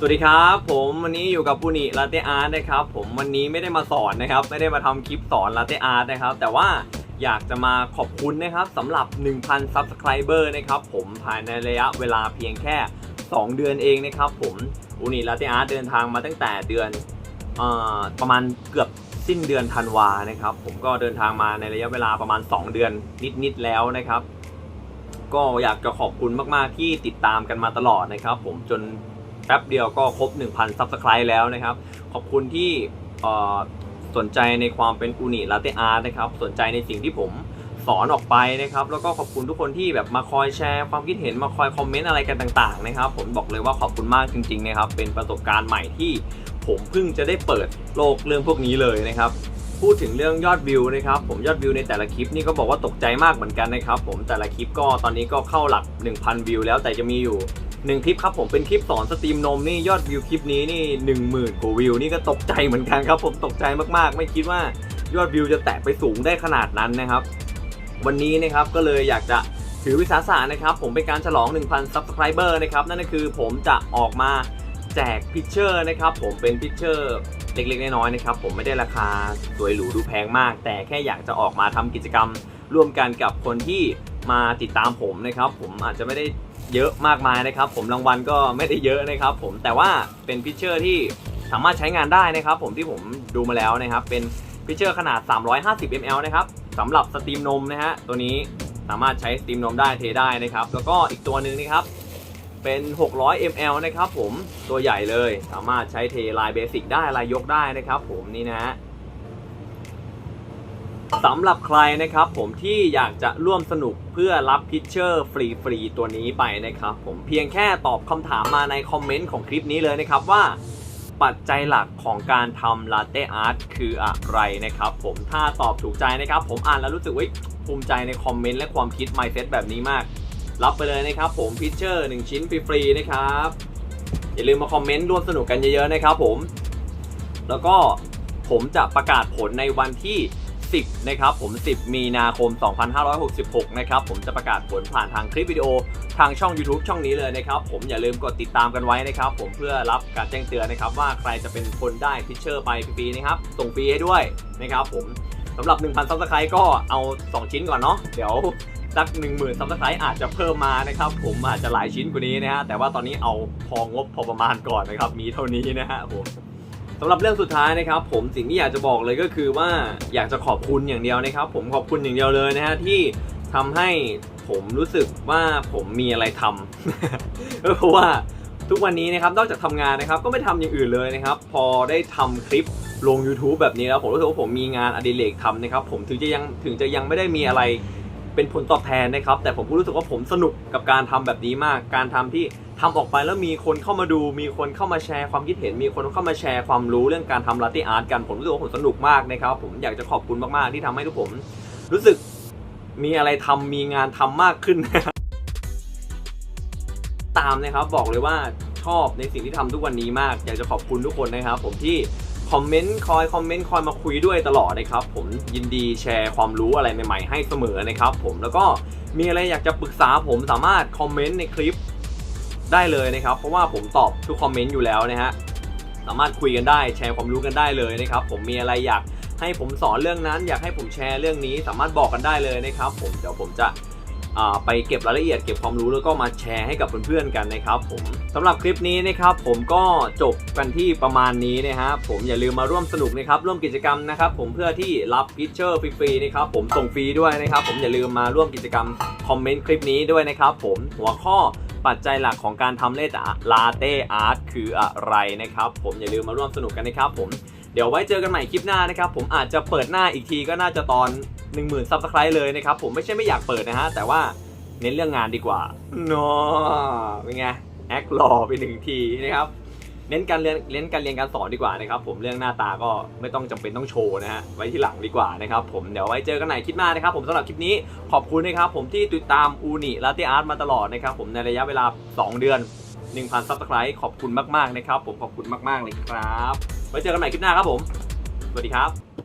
สวัสดีครับ ผมวันนี้อยู่กับปุนิลาเตอาร์ตนะครับ ผมวันนี้ไม่ได้มาสอนนะครับ ไม่ได้มาทำคลิปสอนลาเตอาร์ตนะครับ แต่ว่าอยากจะมาขอบคุณนะครับสำหรับ 1,000 Subscriber นะครับผมภายในระยะเวลาเพียงแค่ 2 เดือนเองนะครับผมอุนิลาเตอาร์ตเดินทางมาตั้งแต่เดือนอประมาณเกือบสิ้นเดือนธันวานะครับ ผมก็เดินทางมาในระยะเวลาประมาณ 2 เดือนนิดๆแล้วนะครับ ก็อยากจะขอบคุณมากๆที่ติดตามกันมาตลอดนะครับ ผมจน แป๊บเดียวก็ครบ 1,000 Subscribe แล้วนะครับ ขอบคุณที่สนใจในความเป็นอูนิลาเตอาร์นะครับ สนใจในสิ่งที่ผมสอนออกไปนะครับ แล้วก็ขอบคุณทุกคนที่แบบมาคอยแชร์ความคิดเห็นมาคอยคอมเมนต์อะไรกันต่าง ๆ นะครับ ผมบอกเลยว่าขอบคุณมากจริง ๆ นะครับ เป็นประสบการณ์ใหม่ที่ผมเพิ่งจะได้เปิดโลกเรื่องพวกนี้เลยนะครับพูดถึงเรื่องยอดวิวนะครับผมยอดวิวในแต่ละคลิปนี่ก็บอกว่าตกใจมากเหมือนกันนะครับ ผมแต่ละคลิปก็ตอนนี้ก็เข้าหลัก 1,000 วิวแล้วแต่จะมีอยู่ 1คลิปครับผมเป็นคลิปสอนสตรีมนมนี่ยอดวิวคลิปนี้นี่10,000กว่าวิวนี่ก็ตกใจเหมือนกันครับผมตกใจมากๆ ไม่คิดว่ายอดวิวจะแตะไปสูงได้ขนาดนั้นนะครับ วันนี้นะครับก็เลยอยากจะถือวิสาสะนะครับ ผมเป็นการฉลอง 1,000 Subscriber นะครับ นั่นก็คือผมจะออกมาแจกพิชเชอร์นะครับ ผมเป็นพิชเชอร์เล็กๆ น้อยๆนะครับ ผมไม่ได้ราคาสวยหรูดูแพงมาก แต่แค่อยากจะออกมาทำกิจกรรมร่วมกันกับคนที่ มาติดตามผมนะครับ ผมอาจจะไม่ได้เยอะมากมายนะครับ ผมรางวัลก็ไม่ได้เยอะนะครับ ผมแต่ว่าเป็นพิเชอร์ที่สามารถใช้งานได้นะครับ ผมที่ผมดูมาแล้วนะครับ เป็นพิเชอร์ขนาด 350 ml นะครับสำหรับสตรีมนมนะฮะตัวนี้สามารถใช้สตรีมนมได้เทได้นะครับ แล้วก็อีกตัวหนึ่งนะครับเป็น 600 ml นะครับ ผมตัวใหญ่เลยสามารถใช้เทลายเบสิกได้ลายยกได้นะครับ ผมนี่นะฮะ สำหรับใครนะครับผมที่อยากจะร่วมสนุกเพื่อรับพิชเชอร์ฟรีๆตัวนี้ไปนะครับผมเพียงแค่ตอบคำถามมาในคอมเมนต์ของคลิปนี้เลยนะครับว่า ปัจจัยหลักของการทำลาเต้อาร์ตคืออะไรนะครับผมถ้าตอบถูกใจนะครับ ผมอ่านแล้วรู้สึกว่าภูมิใจในคอมเมนต์และความคิด mindset แบบนี้มาก รับไปเลยนะครับผมพิชเชอร์1ชิ้นฟรีๆนะครับอย่าลืมมาคอมเมนต์ร่วมสนุกกันเยอะๆนะครับผม แล้วก็ผมจะประกาศผลในวันที่ 10 นะครับผม 10 มีนาคม 2566 นะครับผมจะประกาศผลผ่านทางคลิปวิดีโอทางช่อง YouTube ช่องนี้เลยนะครับ ผมอย่าลืมกดติดตามกันไว้นะครับผมเพื่อรับการแจ้งเตือนนะครับ ว่าใครจะเป็นคนได้พิชเชอร์ไปฟรีนะครับ ส่งฟรีให้ด้วยนะครับผมสำหรับ 1,000ซับสไครต์ก็เอา 2 ชิ้นก่อนเนาะเดี๋ยวสัก10,000ซับสไครต์อาจจะเพิ่มมานะครับผมอาจจะหลายชิ้นกว่านี้นะฮะแต่ว่าตอนนี้เอาพองบพอประมาณก่อนนะครับมีเท่านี้นะฮะผม สำหรับเรื่องสุดท้ายนะครับ ผมสิ่งที่อยากจะบอกเลยก็คือว่าอยากจะขอบคุณอย่างเดียวนะครับ ผมขอบคุณอย่างเดียวเลยนะฮะที่ทำให้ผมรู้สึกว่าผมมีอะไรทำเพราะว่าทุกวันนี้นะครับนอกจากทำงานนะครับก็ไม่ทำอย่างอื่นเลยนะครับ พอได้ทำคลิปลง YouTube แบบนี้แล้วผมรู้สึกว่าผมมีงานอดิเรกทำนะครับ ผมถึงจะยังถึงจะยังไม่ได้มีอะไร เป็นผลตอบแทนนะครับ แต่ผมก็รู้สึกว่าผมสนุกกับการทำแบบนี้มาก การทำที่ทำออกไปแล้วมีคนเข้ามาดู มีคนเข้ามาแชร์ความคิดเห็น มีคนเข้ามาแชร์ความรู้เรื่องการทำลาเต้อาร์ตกันผมรู้สึกว่าผมสนุกมากนะครับ ผมอยากจะขอบคุณมากๆที่ทำให้ทุกผม รู้สึกมีอะไรทำมีงานทำมากขึ้นตามนะครับบอกเลยว่าชอบในสิ่งที่ทำทุกวันนี้มาก อยากจะขอบคุณทุกคนนะครับ ผมที่ คอมเมนต์คอยคอมเมนต์คอยมาคุยด้วยตลอดนะครับ ผมยินดีแชร์ความรู้อะไรใหม่ๆ ให้เสมอนะครับ ผมแล้วก็มีอะไรอยากจะปรึกษาผมสามารถคอมเมนต์ในคลิปได้เลยนะครับ เพราะว่าผมตอบทุกคอมเมนต์อยู่แล้วนะฮะสามารถคุยกันได้แชร์ความรู้กันได้เลยนะครับ ผมมีอะไรอยากให้ผมสอนเรื่องนั้น อยากให้ผมแชร์เรื่องนี้ สามารถบอกกันได้เลยนะครับ ผมเดี๋ยวผมจะ ไปเก็บรายละเอียดเก็บความรู้แล้วก็มาแชร์ให้กับเพื่อนๆกันนะครับผมสำหรับคลิปนี้นะครับผมก็จบกันที่ประมาณนี้นะฮะผมอย่าลืมมาร่วมสนุกนะครับร่วมกิจกรรมนะครับผมเพื่อที่รับพิเชอร์ฟรีๆนะครับผมส่งฟรีด้วยนะครับผมอย่าลืมมาร่วมกิจกรรมคอมเมนต์คลิปนี้ด้วยนะครับผมหัวข้อปัจจัยหลักของการทำเลลาเต้อาร์ตคืออะไรนะครับผมอย่าลืมมาร่วมสนุกกันนะครับผมเดี๋ยวไว้เจอกันใหม่คลิปหน้านะครับผมอาจจะเปิดหน้าอีกทีก็น่าจะตอน 10,000ซับสไครต์เลยนะครับผมไม่ใช่ไม่อยากเปิดนะฮะ แต่ว่าเน้นเรื่องงานดีกว่าเนาะเป็นไงแอคหล่อไปหนึ่งทีนะครับเน้นการเรียนเน้นการเรียนการสอนดีกว่านะครับผมเรื่องหน้าตาก็ไม่ต้องจำเป็นต้องโชว์นะฮะไว้ที่หลังดีกว่านะครับผมเดี๋ยวไว้เจอกันใหม่คลิปหน้านะครับผมสำหรับคลิปนี้ขอบคุณนะครับผมที่ติดตามอูนิลาเตอาร์ตมาตลอดนะครับผมในระยะเวลา 2 เดือน 1,000ซับสไครต์ขอบคุณมากๆนะครับผมขอบคุณมากๆเลยครับ ไว้เจอกันใหม่คลิปหน้าครับผม สวัสดีครับ